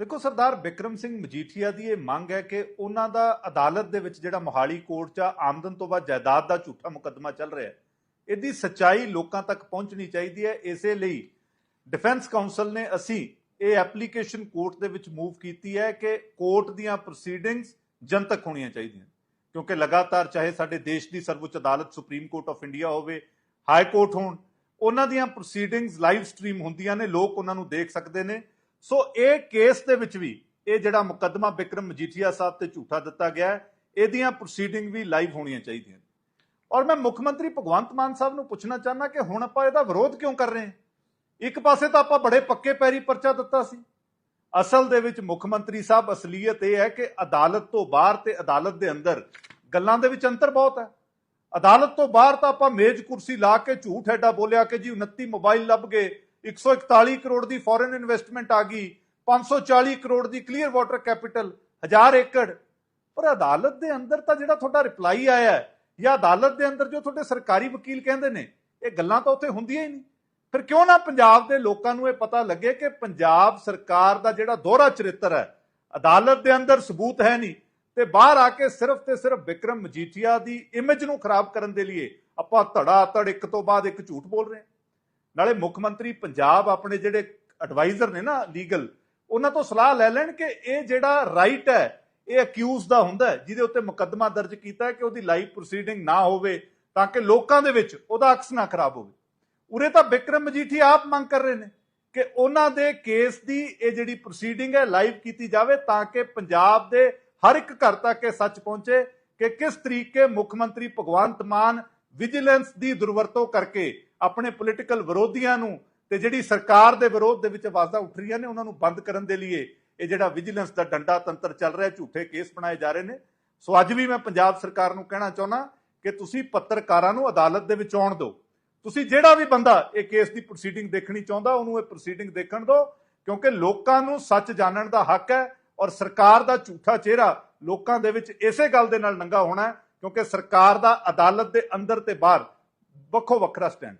ਦੇਖੋ ਸਰਦਾਰ ਬਿਕਰਮ ਸਿੰਘ ਮਜੀਠੀਆ ਦੀ ਇਹ ਮੰਗ ਹੈ ਕਿ ਉਹਨਾਂ ਦਾ ਅਦਾਲਤ ਦੇ ਵਿੱਚ ਜਿਹੜਾ ਮੋਹਾਲੀ ਕੋਰਟ 'ਚ ਆਮਦਨ ਤੋਂ ਬਾਅਦ ਜਾਇਦਾਦ ਦਾ ਝੂਠਾ ਮੁਕੱਦਮਾ ਚੱਲ ਰਿਹਾ ਹੈ, ਇਹਦੀ ਸੱਚਾਈ ਲੋਕਾਂ ਤੱਕ ਪਹੁੰਚਣੀ ਚਾਹੀਦੀ ਹੈ। ਇਸੇ ਲਈ ਡਿਫੈਂਸ ਕਾਉਂਸਲ ਨੇ ਅਸੀਂ ਇਹ ਐਪਲੀਕੇਸ਼ਨ ਕੋਰਟ ਦੇ ਵਿੱਚ ਮੂਵ ਕੀਤੀ ਹੈ ਕਿ ਕੋਰਟ ਦੀਆਂ ਪ੍ਰੋਸੀਡਿੰਗਸ ਜਨਤਕ ਹੋਣੀਆਂ ਚਾਹੀਦੀਆਂ ਕਿਉਂਕਿ ਲਗਾਤਾਰ ਚਾਹੇ ਸਾਡੇ ਦੇਸ਼ ਦੀ ਸਰਵਉੱਚ ਅਦਾਲਤ ਸੁਪਰੀਮ ਕੋਰਟ ਆਫ ਇੰਡੀਆ ਹੋਵੇ ਹਾਈ ਕੋਰਟ ਹੋਣ, ਉਹਨਾਂ ਦੀਆਂ ਪ੍ਰੋਸੀਡਿੰਗਸ ਲਾਈਵ ਸਟ੍ਰੀਮ ਹੁੰਦੀਆਂ ਨੇ, ਲੋਕ ਉਹਨਾਂ ਨੂੰ ਦੇਖ ਸਕਦੇ ਨੇ। ਸੋ ਇਹ ਕੇਸ ਦੇ ਵਿੱਚ ਵੀ ਇਹ ਜਿਹੜਾ ਮੁਕੱਦਮਾ ਬਿਕਰਮ ਮਜੀਠੀਆ ਸਾਹਿਬ ਤੇ ਝੂਠਾ ਦਿੱਤਾ ਗਿਆ ਹੈ, ਇਹਦੀਆਂ ਪ੍ਰੋਸੀਡਿੰਗ ਵੀ ਲਾਈਵ ਹੋਣੀਆਂ ਚਾਹੀਦੀਆਂ ਔਰ ਮੈਂ ਮੁੱਖ ਮੰਤਰੀ ਭਗਵੰਤ ਮਾਨ ਸਾਹਿਬ ਨੂੰ ਪੁੱਛਣਾ ਚਾਹੁੰਦਾ ਕਿ ਹੁਣ ਆਪਾਂ ਇਹਦਾ ਵਿਰੋਧ ਕਿਉਂ ਕਰ ਰਹੇ ਹਾਂ? ਇੱਕ ਪਾਸੇ ਤਾਂ ਆਪਾਂ ਬੜੇ ਪੱਕੇ ਪੈਰੀ ਪਰਚਾ ਦਿੱਤਾ ਸੀ। ਅਸਲ ਦੇ ਵਿੱਚ ਮੁੱਖ ਮੰਤਰੀ ਸਾਹਿਬ ਅਸਲੀਅਤ ਇਹ ਹੈ ਕਿ ਅਦਾਲਤ ਤੋਂ ਬਾਹਰ ਤੇ ਅਦਾਲਤ ਦੇ ਅੰਦਰ ਗੱਲਾਂ ਦੇ ਵਿੱਚ ਅੰਤਰ ਬਹੁਤ ਹੈ। ਅਦਾਲਤ ਤੋਂ ਬਾਹਰ ਤਾਂ ਆਪਾਂ ਮੇਜ਼ ਕੁਰਸੀ ਲਾ ਕੇ ਝੂਠ ਐਡਾ ਬੋਲਿਆ ਕਿ ਜੀ 29 ਮੋਬਾਈਲ ਲੱਭ ਗਏ 141 ਕਰੋੜ ਦੀ ਫੋਰਨ ਇਨਵੈਸਟਮੈਂਟ ਆ ਗਈ 540 ਕਰੋੜ ਦੀ ਕਲੀਅਰ ਵਾਟਰ ਕੈਪੀਟਲ 1000 ਏਕੜ। ਪਰ ਅਦਾਲਤ ਦੇ ਅੰਦਰ ਤਾਂ ਜਿਹੜਾ ਤੁਹਾਡਾ ਰਿਪਲਾਈ ਆਇਆ ਹੈ, ਜਾਂ ਅਦਾਲਤ ਦੇ ਅੰਦਰ ਜੋ ਤੁਹਾਡੇ ਸਰਕਾਰੀ ਵਕੀਲ ਕਹਿੰਦੇ ਨੇ, ਇਹ ਗੱਲਾਂ ਤਾਂ ਉੱਥੇ ਹੁੰਦੀਆਂ ਹੀ ਨਹੀਂ। ਫਿਰ ਕਿਉਂ ਨਾ ਪੰਜਾਬ ਦੇ ਲੋਕਾਂ ਨੂੰ ਇਹ ਪਤਾ ਲੱਗੇ ਕਿ ਪੰਜਾਬ ਸਰਕਾਰ ਦਾ ਜਿਹੜਾ ਦੋਹਰਾ ਚਰਿੱਤਰ ਹੈ, ਅਦਾਲਤ ਦੇ ਅੰਦਰ ਸਬੂਤ ਹੈ ਨਹੀਂ, ਤੇ ਬਾਹਰ ਆ ਕੇ ਸਿਰਫ ਤੇ ਸਿਰਫ ਵਿਕਰਮ ਮਜੀਠੀਆ ਦੀ ਇਮੇਜ ਨੂੰ ਖਰਾਬ ਕਰਨ ਦੇ ਲਈ ਆਪਾਂ ਧੜਾ ਧੜ ਇੱਕ ਤੋਂ ਬਾਅਦ ਇੱਕ ਝੂਠ ਬੋਲ ਰਹੇ ਹਾਂ। ਨਾਲੇ ਮੁੱਖ ਮੰਤਰੀ ਪੰਜਾਬ ਆਪਣੇ ਜਿਹੜੇ ਐਡਵਾਈਜ਼ਰ ਨੇ ਨਾ ਲੀਗਲ ਉਹਨਾਂ ਤੋਂ ਸਲਾਹ ਲੈ ਲੈਣ ਕਿ ਇਹ ਜਿਹੜਾ ਰਾਈਟ ਹੈ, ਇਹ ਅਕਿਊਜ਼ ਦਾ ਹੁੰਦਾ ਜਿਹਦੇ ਉੱਤੇ ਮੁਕੱਦਮਾ ਦਰਜ ਕੀਤਾ ਕਿ ਉਹਦੀ ਲਾਈਵ ਪ੍ਰੋਸੀਡਿੰਗ ਨਾ ਹੋਵੇ ਤਾਂ ਕਿ ਲੋਕਾਂ ਦੇ ਵਿੱਚ ਉਹਦਾ ਅਕਸ ਨਾ ਖਰਾਬ ਹੋਵੇ। ਉਰੇ ਤਾਂ ਬਿਕਰਮ ਮਜੀਠੀ ਆਪ ਮੰਗ ਕਰ ਰਹੇ ਨੇ ਕਿ ਉਹਨਾਂ ਦੇ ਕੇਸ ਦੀ ਇਹ ਜਿਹੜੀ ਪ੍ਰੋਸੀਡਿੰਗ ਹੈ ਲਾਈਵ ਕੀਤੀ ਜਾਵੇ ਤਾਂ ਕਿ ਪੰਜਾਬ ਦੇ ਹਰ ਇੱਕ ਘਰ ਤੱਕ ਇਹ ਸੱਚ ਪਹੁੰਚੇ ਕਿ ਕਿਸ ਤਰੀਕੇ ਮੁੱਖ ਮੰਤਰੀ ਭਗਵੰਤ ਮਾਨ ਵਿਜੀਲੈਂਸ ਦੀ ਦੁਰਵਰਤੋਂ ਕਰਕੇ ਆਪਣੇ ਪੋਲੀਟੀਕਲ ਵਿਰੋਧੀਆਂ ਨੂੰ ਤੇ ਜਿਹੜੀ ਸਰਕਾਰ ਦੇ ਵਿਰੋਧ ਦੇ ਵਿੱਚ ਆਵਾਜ਼ਾਂ ਉੱਠ ਰਹੀਆਂ ਨੇ, ਉਹਨਾਂ ਨੂੰ ਬੰਦ ਕਰਨ ਦੇ ਲਈ ਇਹ ਜਿਹੜਾ ਵਿਜੀਲੈਂਸ ਦਾ ਡੰਡਾ ਤੰਤਰ ਚੱਲ ਰਿਹਾ, ਝੂਠੇ ਕੇਸ ਬਣਾਏ ਜਾ ਰਹੇ ਨੇ। ਸੋ ਅੱਜ ਵੀ ਮੈਂ ਪੰਜਾਬ ਸਰਕਾਰ ਨੂੰ ਕਹਿਣਾ ਚਾਹੁੰਦਾ ਕਿ ਤੁਸੀਂ ਪੱਤਰਕਾਰਾਂ ਨੂੰ ਅਦਾਲਤ ਦੇ ਵਿੱਚ ਆਉਣ ਦਿਓ। ਤੁਸੀਂ ਜਿਹੜਾ ਵੀ ਬੰਦਾ ਇਹ ਕੇਸ ਦੀ ਪ੍ਰੋਸੀਡਿੰਗ ਦੇਖਣੀ ਚਾਹੁੰਦਾ, ਉਹਨੂੰ ਇਹ ਪ੍ਰੋਸੀਡਿੰਗ ਦੇਖਣ ਦਿਓ, ਕਿਉਂਕਿ ਲੋਕਾਂ ਨੂੰ ਸੱਚ ਜਾਣਨ ਦਾ ਹੱਕ ਹੈ ਔਰ ਸਰਕਾਰ ਦਾ ਝੂਠਾ ਚਿਹਰਾ ਲੋਕਾਂ ਦੇ ਵਿੱਚ ਇਸੇ ਗੱਲ ਦੇ ਨਾਲ ਨੰਗਾ ਹੋਣਾ ਕਿਉਂਕਿ ਸਰਕਾਰ ਦਾ ਅਦਾਲਤ ਦੇ ਅੰਦਰ ਤੇ ਬਾਹਰ ਵੱਖੋ ਵੱਖਰਾ ਸਟੈਂਡ